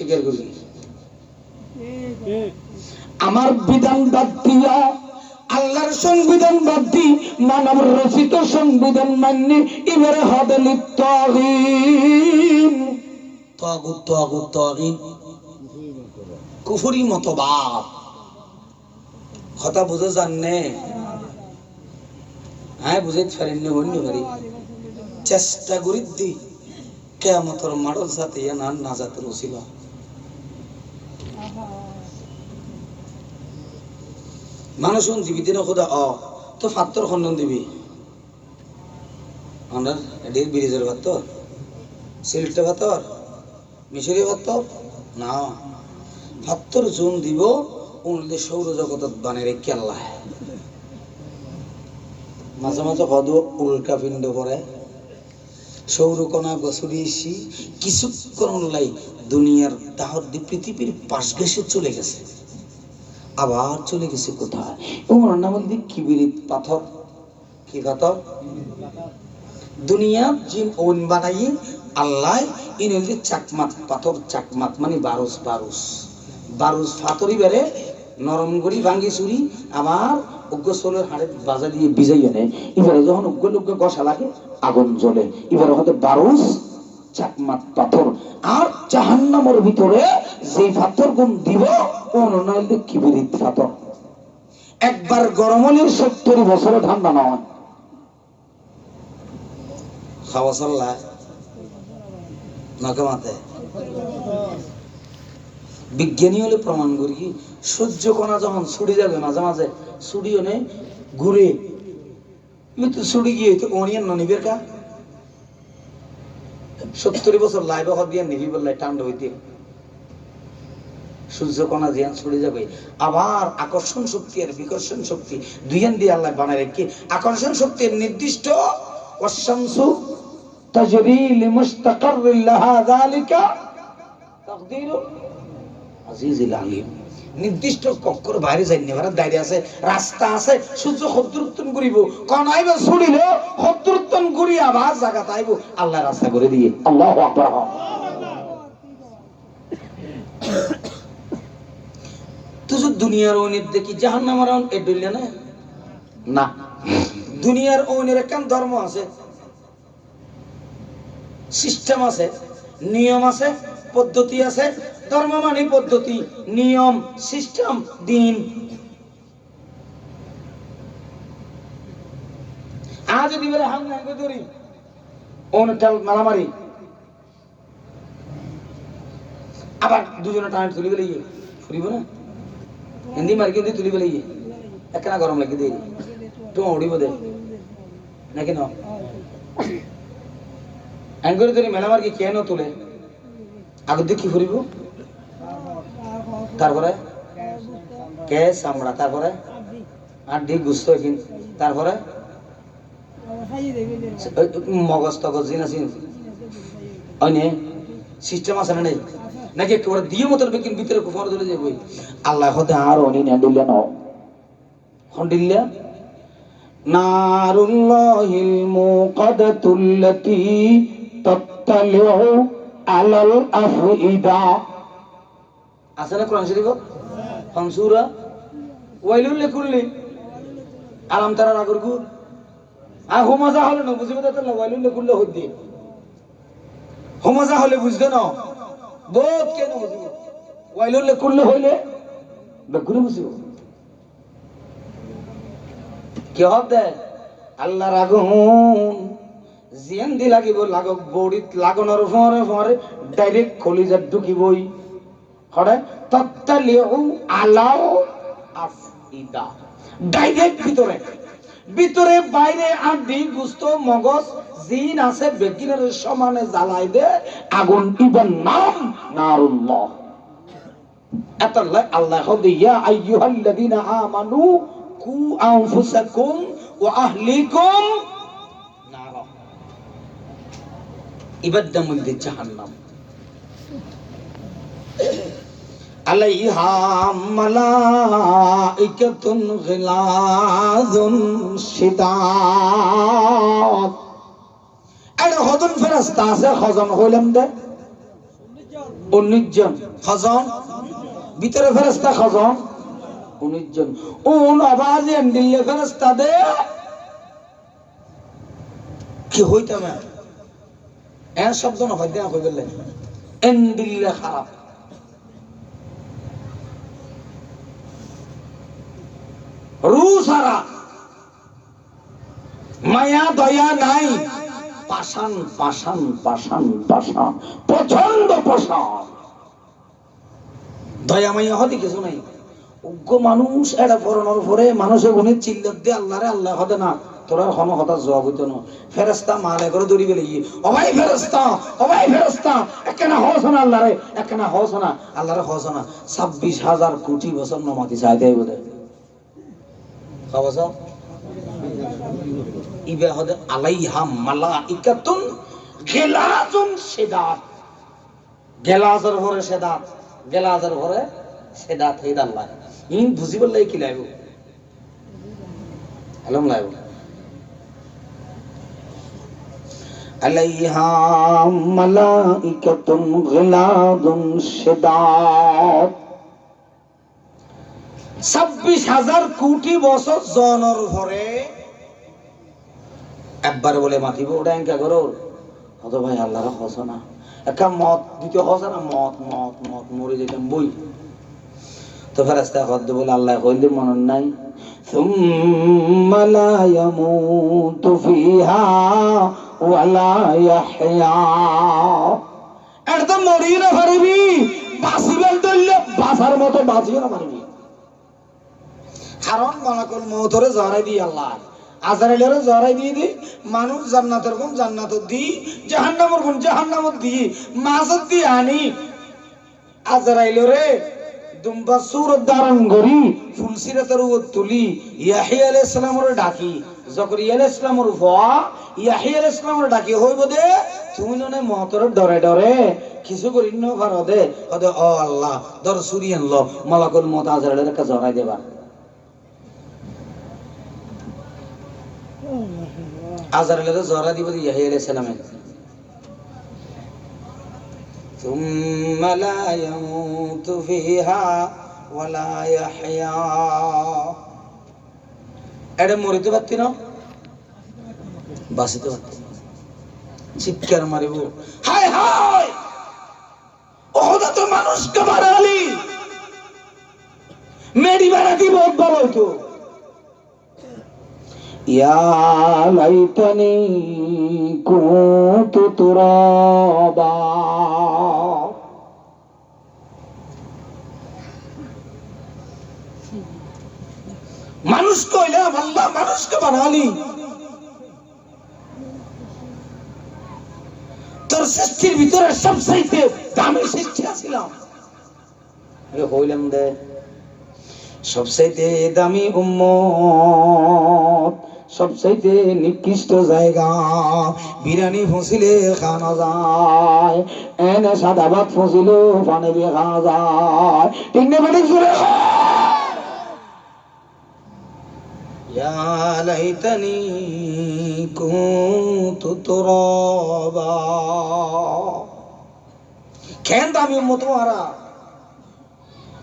স্বীকার করি আমার বিধান বাদ দিয়া আল্লাহর সংবিধান বাদ দি মানব রচিত সংবিধান মান্য এবারে হবে লিপ্তহীন। তগুত তগুত তগিন। কুফুরি মতবাদ কথা বুঝে জাননে হ্যাঁ বুঝে পারেন না অন্য পারি। চেষ্টা করি দি কেমতর মাডল সাথে ইয়া নান নাজাতের ওসিল। মানুষ জীবিত খোদা, অ, তো ফাত্তর খন্ডন দিবি। আমরা এটির ব্রিজের ভাত্তর সিল্টে ভাত্তর মিশরি ভাত্তর না। ফাত্তর জুন দিব উনলে সৌরজগতত বানে রেখে আল্লাহ। মাঝে মাঝে হদ উল্কা পিণ্ড পরে। সৌরকণা গছড়িয়েছি কিছুক্ষণ লাই দুনিয়ার দাহর পৃথিবীর পাশ ঘেসে চলে গেছে। আবার চলে গেছে কোথায়? ওনার নাম হল কিবিরিত পাথর। কি পাথর? দুনিয়া জিন ওন বানাই আল্লাহ ইন হল চাকমাত পাথর চাকমাত মানে বারুস বারুস। বারুস ফাতরি বেড়ে নরম করি ভাঙ্গি চুরি, আবার উগ্র সোলের হাড়ে বাজা দিয়ে বিজাই এনে এবারে যখন উগ্র উগ্র গসা লাগে, আগুন জ্বলে। এবারে হয়তো বারুস চাকমাত পাথর। আর জাহান্নামের ভিতরে যে পাথর গুণ দিব কিবিরিত পাথর একবার গরম সত্তর বছরে ঠান্ডা না খাওয়া সাল্লা নাকে বিজ্ঞানী হলে প্রমাণ করি কি, সূর্য কণা যখন ছুটি যাবে মাঝে মাঝে ছুটি হলে ঘুরে। কিন্তু ছুটি গিয়ে তো ননিবের কা? সত্তর বছর লাইভ হওয়ার দিয়ে নিবি বললাই ঠান্ডা হইতে সূর্য কণা জিয়ান ছুটে যাবে। আবার আকর্ষণ শক্তি আর বিকর্ষণ শক্তি দুইয়ান দিয়ে আল্লাহ বানায় রেখে, আকর্ষণ শক্তির নির্দিষ্ট অশাংসু তাজরি লিমুস্তাকাররিল লাহা তাকদীরুল আজিজিল আলিম। নির্দিষ্ট কক্ষর বাইরে যাই নেবার দাঁড়িয়ে আছে রাস্তা আছে সূর্য শত্রুত্তন করিব। কনাইব ছুড়িল শত্রুত্তন করি আবার জায়গা তাইব আল্লাহ রাস্তা করে দিয়ে। আল্লাহ আকবার। তুই দুনিয়ার ওনির দেখি জাহান নামার এ ডুললে না? না। দুনিয়ার একখান ধর্ম আছে। সিস্টেম আছে। নিয়ম আছে, পদ্ধতি আছে ধর্ম মানে পদ্ধতি, নিয়ম, সিস্টেম, দিন। আজ যদি বলে না ধরি অনুটাল মারামারি, আবার দুজনে টান তুলি বেলে ইয়ে ফুরিব না? হিন্দি মারি কিন্তু তুলি বেলে ইয়ে একখানা গরম লাগে দিয়ে তো উড়িব দে। নাকি ন? অ্যাঙ্গুরি ধরি মেলামার কি কেন তুলে? আগের দিয়ে কি ফুরিব। তারপরে? কে চামড়া? তারপরে? আর ডি গুস্ত কিন তারপরে? মগজ তগজ জিন আছিন অনে সিস্টেম আছে না নেই? নাকি একেবারে দিয়ে মতো বেকিন, ভিতরে কুফার ধরে যাব আল্লাহ হতে আর অনি না দিল্লা ন। হন্ডিল্লা নারুল্লাহিল মুকাদাতুল্লাতি তাত্তালিউ আলাল আফইদা। আছে কোরআন শরীফ? ফাংসুরা ওয়াইলুল লিকুল্লি। আলাম তারা আর হোমাজা হলে না, বুঝিবে তো ওয়াইলুল লিকুল্লি হদ্দি। হোমাজা হলে বুঝতে না? বহুত কেন বুঝিব? ওয়াইলুল লিকুল্লি হইলে বেগুনে বুঝিব। কি হবে আল্লাহর আগুন। জিয়ান দি লাগিব, লাগক বড়িত লাগানোর ফরে ফরে ডাইরেক্ট কলিজার ঢুকিবই। হরে তত্তালিউ আলাও আফইদা। ডাইরেক্ট ভিতরে ভিতরে বাইরে আড্ডি গুস্ত মগজ জিন আছে বেকিনের সমানে জ্বালাই দে, আগুন ইবেন নাম নারুল্লাহ এতাল্লাহ আল্লাহ দিয়া আইয়ুহাল্লাযীনা আমানু কু আনফুসাকুম ওয়া আহলিকুম ইবাদ্দা মধ্যে জাহান্নাম। হদন ফেরেশতা আছে, হজম হইলাম দে। উনিশ জন খজন ভিতরে ফেরেস্তা খজন উনিশ জন উন আবাজ এন্ডিলে ফেরেস্তা দে। কি হইতাম শব্দ দেয়া গেলে এন্ডিলে খারাপ রু সারা মায়া, দয়া নাই। পাষাণ পাষাণ পাষাণ পাষাণ। প্রচণ্ড পাষাণ। দয়া মাইয়া হদি কিছু নাই। উগ্র মানুষ এটা পড়ানোর পরে মানুষের গুণের চিল্লত দিয়ে আল্লাহরে আল্লাহ হদে না। তোরা হন হতা জবাব হইতো না। ফেরেস্তা মালে করে দৌড়ি গেলে গিয়ে অবাই ফেরেস্তা অবাই ফেরেস্তা একখানা হস না আল্লাহরে একখানা হস না, আল্লাহরে হস না। ছাব্বিশ হাজার কোটি বছর নমাতি চাই দেয় বোধ হয় ইবে হদে আলাইহা গেলাজুন সেদাত। সেদাত সেদাত হইদ আল্লাহ ইন বুঝি বললে কি লাইব? আলম লাইব? আলাইহা মালাইকাতুন গেলাজুন সেদাত ছাব্বিশ হাজার কোটি বছর জনর ভরে একবার বলে মাতিব ওটা এঙ্কা করো হতো ভাই আল্লাহর হস না একটা মত দ্বিতীয় হস না মত মত মত মরে যেতাম বই তো ফেরাস্তা হদ বলে আল্লাহ হইলে মনন নাই ثم لا يموت فيها একদম ইয়াহইয়া এটা মরি না পারবি। বাঁচিবেন ধরলে বাঁচার মতো বাঁচিয়ে না পারবি। কারণ মালাকুল মৌতরে জড়াই দিই আল্লাহ। আজারেলেরও জড়াই দিয়ে দিই। মানুষ জান্নাতের গুণ জান্নাত দিই। জাহান্নামের গুণ জাহান্নাম দিই। মাছত দিয়ে আনি। আজারাইলরে দুম্বা সুর ধারণ করি ফুলসিরাতের উপর তুলি। ইয়াহিয়া আলাইহিস সালামরে ডাকি। জকরিয়া আলাইহিস সালামের ভয়া ইয়াহি আলাইহিস সালামের ডাকি হইব দে তুমি জনে মহতর ডরে ডরে কিছু করি ন পার দে হদে ও আল্লাহ দর সুরিয়ান ল মালাকুল মত আজারাইলের কাছে জড়াই দেবা আজারাইলের জড়া দিব ইয়াহি আলাইহিস সালামে ثم لا يموت فيها ولا يحيا এটা মরিতে পারতি না? বাঁচিতে পারতি। চিৎকার মারিব। হায় হায়! ওহদা তো মানুষকে বাড়ালি। মেরি বাড়াতি বহুত ভালো হইতো ইয়া লাইতানি কুনতু তুরাবা মানুষ কইলাম আল্লাহ মানুষকে বানালি তোর সৃষ্টির ভিতরে সবচাইতে দামি সৃষ্টি ছিলাম হইলাম দে। সবচাইতে দামি উম্মত, সবচাইতে নিকৃষ্ট জায়গা। বিরিয়ানি ফসিলে খানা যায়, এনে সাদা ভাত ফসিলে পানি দিয়ে খাওয়া যায়। ঠিক يا ليتني كنت ترابا. كان دامي مطورا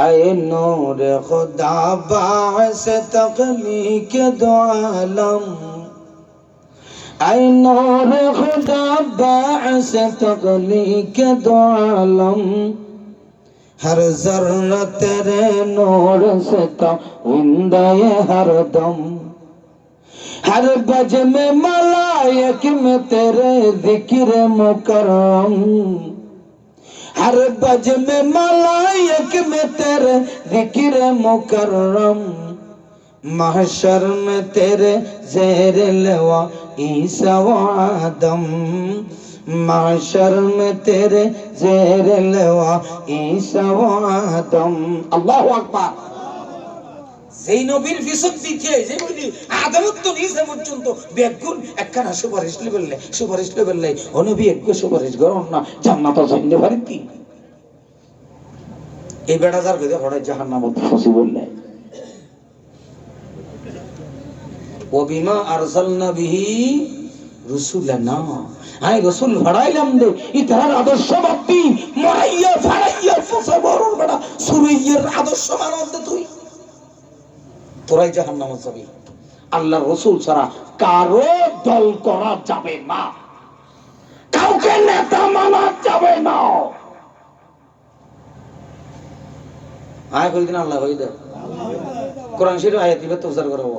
اي نور خدا باعث تقليك دو عالم اي نور خدا باعث تقليك دو عالم हर जर्र तेरे नोर से हर दम। हर बज में मलायक में तेरे ज़िक्र मुकरम हर बज में मलायक में तेरे ज़िक्र मुकरम महशर में तेरे जेर लवा ईसा आदम। মাশর তেরে জেরে আল্লাহু আকবার। নবীর যে বলি নিসে পর্যন্ত, বেগুন একখানা সুপারিশ লেবেল সুপারিশ লেবেল ও নবী সুপারিশ গরম না, জান্নাত এই বেড়া যার গদে হড়ে জাহান্নাম ফসি বললে আই রসুল ভাড়াইলাম দে ই তার আদর্শ ভক্তি। মরাইয়া, ফাড়াইয়া, ফসা বড় বেড়া সুরইয়ের আদর্শ মানব দে তুই। তোরাই জাহান যাবি। আল্লাহ রসুল ছাড়া কারও দল করা যাবে না। কাউকে নেতা মানা যাবে না। আয় কই দিন আল্লাহ হই দে কোরআন শরীফ আয়াত দিবে তোজার করাবো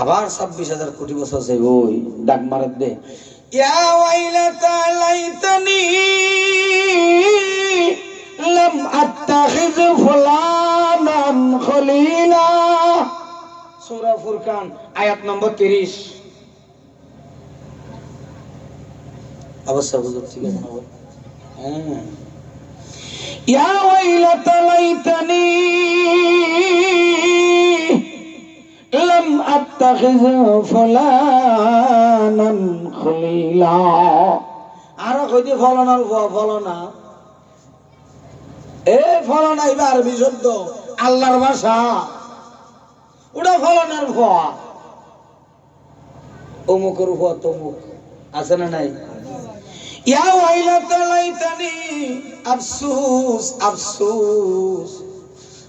আবার ছাব্বিশ হাজার কোটি বছর যাই ওই ডাক মারাত দে। ওয়াইলাতা লাইতানি লাম আত্তাখিজ ফুলানান খলিলা। সূরা ফুরকান, আয়াত নম্বর 30 অবশ্য বুঝুক, ঠিক আছে? হ্যাঁ। ইয়া لم أتخذ فلانا خليلا আর কইতে ফলনার ফলনা এ ফলনা এবার আরবি শব্দ আল্লাহর ভাষা ওটা ফলনার ফোয়া অমুকের ফোয়া তমুক আছে না নাই ইয়া ওয়াইলাতা লাইতানি আফসুস আফসুস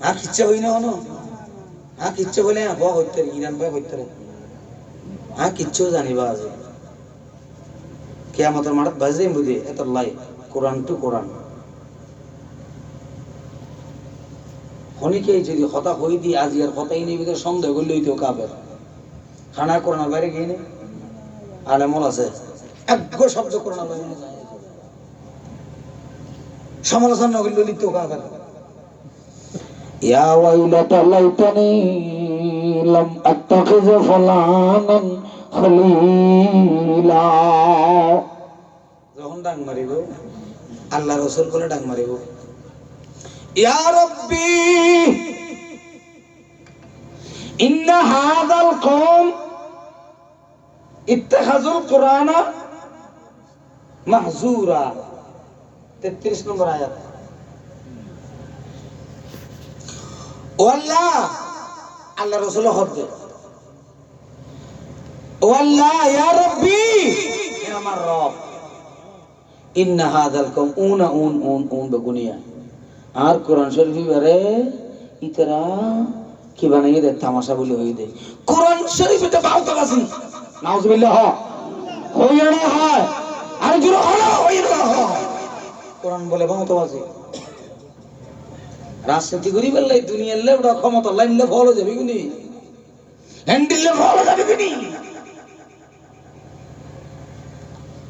হ্যাঁ কিচ্ছা হই না হ্যাঁ কিচ্ছা বলে হওয়া হইতে ইরান ভাই হইতে হ্যাঁ কিচ্ছু জানিবা আজ। কে আমাদের মাঠাত বাজে বুঝি এত লাই, কোরআন টু কোরআন। যদি হতা হই দি, আজি আর হতাই নেই সন্দেহ করলে হইতেও কাবের খানা কোরআনার বাইরে গিয়ে নেই আলেমল আছে। এক শব্দ কোরআনার বাইরে সমালোচনা করলে লিখতেও কাবের يا ويلة ليتني لم أتخذ فلانا خليلا যখন ডাং মারিব আল্লাহ রসুল বলে ডাং মারিব ইয়া রব্বি ইন্ন হাযাল কওম ইত্তাখাযুল কুরআনা মাহজুরা 33 নম্বর আয়াত ও আল্লাহ আল্লাহ রসুল হদ্দে ও আল্লাহ, ইয়া রব্বি, হে আমার রব, ইন্না হাদাল কম উনা, উন উন উন বেগুনিয়া। আর কোরআন শরীফ বারে ইতারা কি বানাইয়ে দেয়, তামাশা বলে হয়ে দেয়। কোরআন শরীফ এটা বাউ কাছে নাউজুবিল্লাহ হইয়া না, হয়। আর জুড়ে হলো হইয়া না, হয়। কোরআন বলে বাউ তো আছে রাজনীতি করি বললে দুনিয়ার লে ওটা ক্ষমতা লাইনলে ফল যাবে কিনি? হ্যান্ডিললে ফল যাবে কিনি?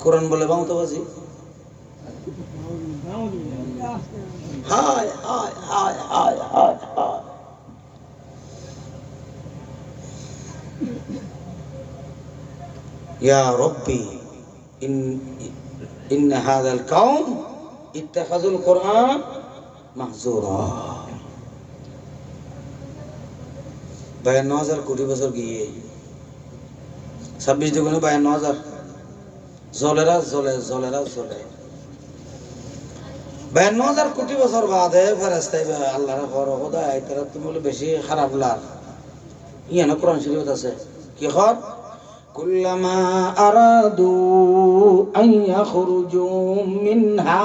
কোরআন বলে বাউতাবাজি? বাজি হায় হায় হায় হায় হায়। ইয়া রব্বি, ইন ইন হাদাল কাউম ইত্তাখাজুল কোরআন মাহজুরা। বায়ান্ন হাজার কোটি বছর গিয়ে ছাব্বিশ দুগুণে বায়ান্ন হাজার। জলেরা জলে জলেরা জলে বায়ান্ন হাজার কোটি বছর বাদে ফেরাস্তাই আল্লাহর ঘর সদায় তারা তুমি বলে বেশি খারাপ লাগ ইয়ানো কোরআন শরীফত আছে। কি খর কুল্লামা আরাদু আন ইয়াখরুজু মিনহা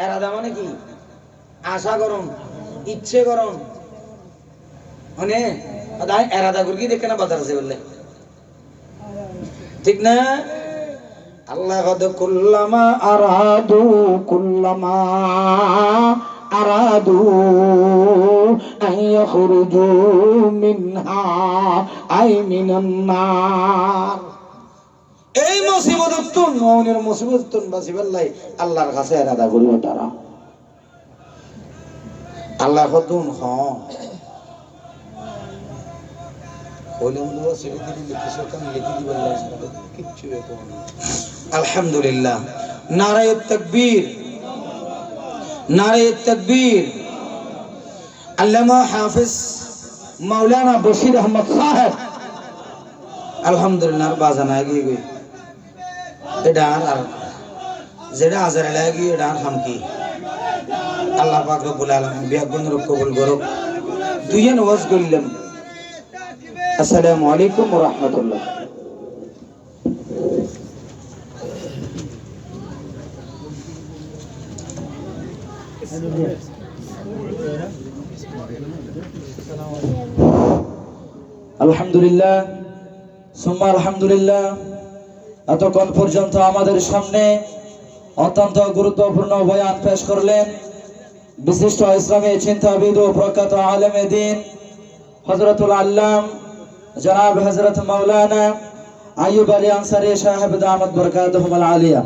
এরাদা মানে কি? আশা গরম ইচ্ছে গরম মানে এরাদা করি দেখে না বাজার আছে বললে ঠিক না? আল্লাহ কুল্লামা আরাদু কুল্লামা আরাদু আন ইয়াখরুজু মিনহা আই মিনান নার এই মুসিবত তুন মৌনের মুসিবত তুন বাসিবাল্লাই আল্লাহর কাছে এরাদা করিব তারা। আল্লাহ কতুন হ? আলহামদুলিল্লাহ। নারায় হাফিজ আহমদ সাহেব। আলহামদুলিল্লাহ বাজানা গিয়ে। এটা আর যেটা আজার লাগি এটা আর হাম কি আল্লাহ পাক রব্বুল আলামিন বিয়াগুন রব কবুল করুক। দুইজন ওয়াজ করলাম। আসসালামু আলাইকুম ওয়া রাহমাতুল্লাহ। আলহামদুলিল্লাহ, সুম্মা আলহামদুলিল্লাহ। এতক্ষণ পর্যন্ত আমাদের সামনে অত্যন্ত গুরুত্বপূর্ণ বয়ান পেশ করলেন বিশিষ্ট ইসলামী চিন্তাবিদ ও প্রখ্যাত আলেমে দিন হজরতুল আল্লাম জনাব হজরত মৌলানা আয়ুব আলী আনসারি সাহেব দামদ বরকাত আলিয়া।